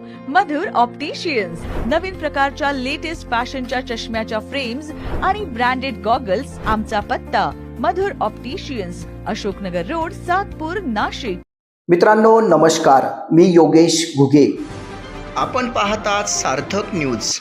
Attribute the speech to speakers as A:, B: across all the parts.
A: मधुर opticians नवीन प्रकारच्या latest फॅशनच्या चष्म्याच्या फ्रेम्स आणि ब्रँडेड गॉगल्स आमचा पत्ता मधुर ऑप्टिशियन्स अशोकनगर रोड सातपूर नाशिक.
B: मित्रांनो नमस्कार. मी योगेश घुगे.
C: आपण पाहतात सार्थक न्यूज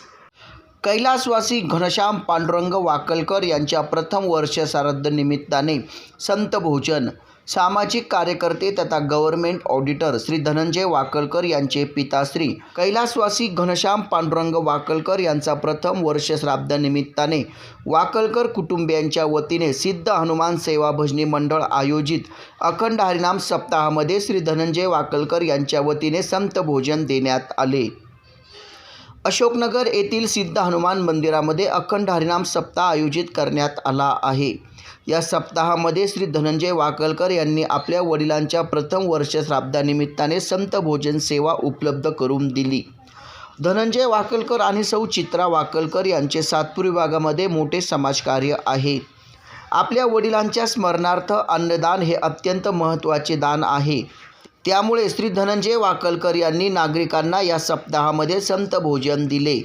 C: कैलासवासी घनश्याम पांडुरंग वाकलकर यांच्या प्रथम वर्ष श्राद्ध निमित्ताने संत भोजन सामाजिक कार्यकर्ते तथा गव्हर्नमेंट ऑडिटर श्री धनंजय वाकलकर यांचे पिताश्री कैलासवासी घनश्याम पांडुरंग वाकलकर यांचा प्रथम वर्ष श्राद्धानिमित्ताने वाकलकर कुटुंबियांच्या वतीने सिद्ध हनुमान सेवा भजनी मंडळ आयोजित अखंड हरिनाम सप्ताहामध्ये श्री धनंजय वाकलकर यांच्या वतीने संत भोजन देण्यात आले. अशोकनगर येथील सिद्ध हनुमान मंदिरामध्ये अखंड हरिनाम सप्ताह आयोजित करण्यात आला आहे. या सप्ताहामध्ये श्री धनंजय वाकलकर यांनी आपल्या वडिलांच्या प्रथम वर्ष श्राब्दानिमित्ताने संत भोजन सेवा उपलब्ध करून दिली. धनंजय वाकलकर आणि सौ चित्रा वाकलकर यांचे सातपूर विभागामध्ये मोठे समाजकार्य आहे. आपल्या वडिलांच्या स्मरणार्थ अन्नदान हे अत्यंत महत्त्वाचे दान आहे. त्यामुळे श्री धनंजय वाकलकर यांनी नागरिकांना या सप्ताहामध्ये संत भोजन दिले.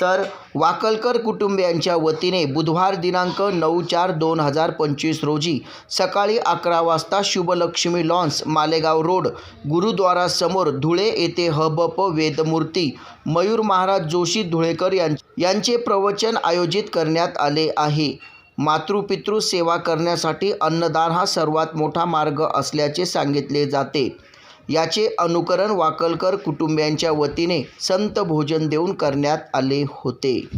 C: तर वाकलकर कुटुंबियांच्या वतीने बुधवार दिनांक नऊ चार दोन हजार पंचवीस रोजी सकाळी अकरा वाजता शुभलक्ष्मी लॉन्स मालेगाव रोड गुरुद्वारासमोर धुळे येथे हबप वेदमूर्ती मयूर महाराज जोशी धुळेकर यां यांचे प्रवचन आयोजित करण्यात आले आहे. मातृपितृ सेवा करण्यासाठी अन्नदान हा सर्वात मोठा मार्ग असल्याचे सांगितले जाते. याचे अनुकरण वाकलकर कुटुंबियांच्या वतीने संत भोजन देऊन करण्यात आले होते.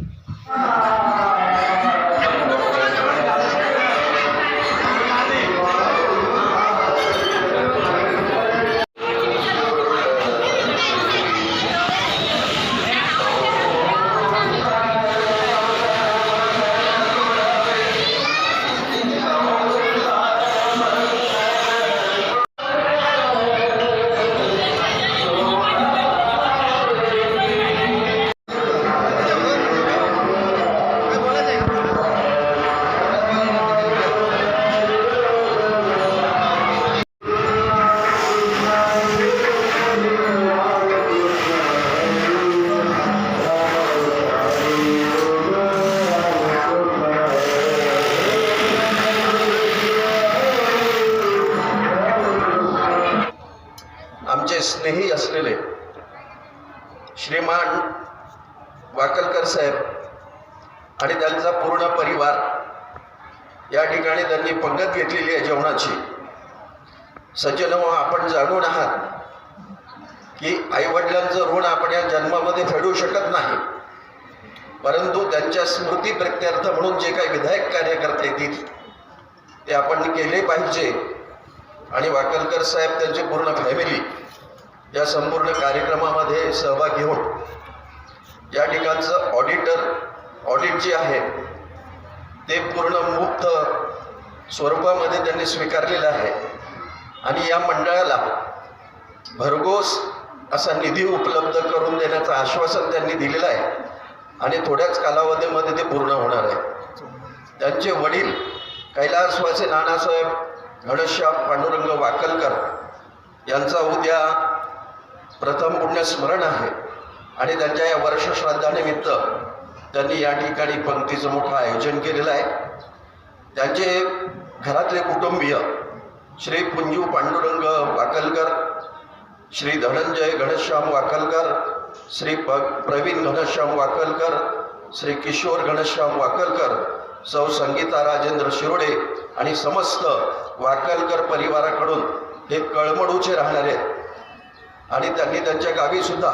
D: आमचे स्नेही असलेले श्रीमान वाकलकर साहेब आणि त्यांचा पूर्ण परिवार या ठिकाणी त्यांनी पंगत घेतलेली आहे जेवणाची. सज्जन आपण जाणून आहात की आईवडिलांचं ऋण आपण या जन्मामध्ये फेडू शकत नाही. परंतु त्यांच्या स्मृती प्रत्यर्थ म्हणून जे काही विधायक कार्य करता येतील ते आपण केले पाहिजे. आणि वाकलकर साहेब त्यांची पूर्ण फॅमिली या संपूर्ण कार्यक्रमामध्ये सहभाग घेऊन या ठिकाणचं ऑडिटर ऑडिट जे आहे ते पूर्ण मुक्त स्वरूपामध्ये त्यांनी स्वीकारलेलं आहे. आणि या मंडळाला भरघोस असा निधी उपलब्ध करून देण्याचं आश्वासन त्यांनी दिलेलं आहे. आणि थोड्याच कालावधीमध्ये ते पूर्ण होणार आहे. त्यांचे वडील कैलासवासी नानासाहेब घनश्याम पांडुरंग वाकलकर यांचा उद्या प्रथम पुण्यस्मरण आहे. आणि त्यांच्या या वर्षश्राद्धानिमित्त त्यांनी या ठिकाणी पंक्तीचं मोठं आयोजन केलेलं आहे. त्यांचे घरातले कुटुंबीय श्री पुंजू पांडुरंग वाकलकर श्री धनंजय घनश्याम वाकलकर श्री प प्रवीण घनश्याम वाकलकर श्री किशोर घनश्याम वाकलकर सौ संगीता राजेंद्र शिरोडे आणि समस्त वाकलकर परिवाराकडून हे कळमडूचे राहणारे आहेत. आणि त्यांनी त्यांच्या गावी सुद्धा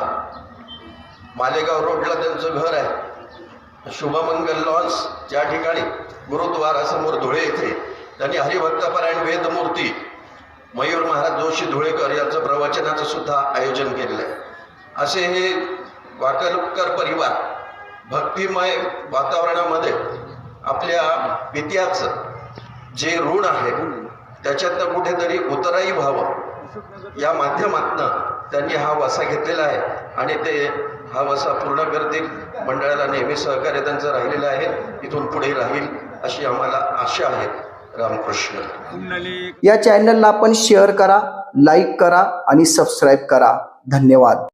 D: मालेगाव रोडला त्यांचं घर आहे. शुभमंगल लॉन्स त्या ठिकाणी गुरुद्वारासमोर धुळे येथे त्यांनी हरिभक्तपरायण वेदमूर्ती मयूर महाराज जोशी धुळेकर यांचं प्रवचनाचं सुद्धा आयोजन केलेलं आहे. असे हे वाकलकर परिवार भक्तिमय वातावरणामध्ये आपल्या पित्याचं जे ऋण आहे त्याच्यातनं कुठेतरी उतराई व्हावं. या माध्यमातनं त्यांनी हा वसा घेतलेला आहे आणि ते हा वसा पूर्ण करतील. मंडळाला नेहमी सहकार्य त्यांचं राहिलेलं आहे. इथून पुढे राहील अशी आम्हाला आशा आहे. रामकृष्ण.
B: या चॅनलला आपण शेअर करा लाईक करा आणि सबस्क्राईब करा. धन्यवाद.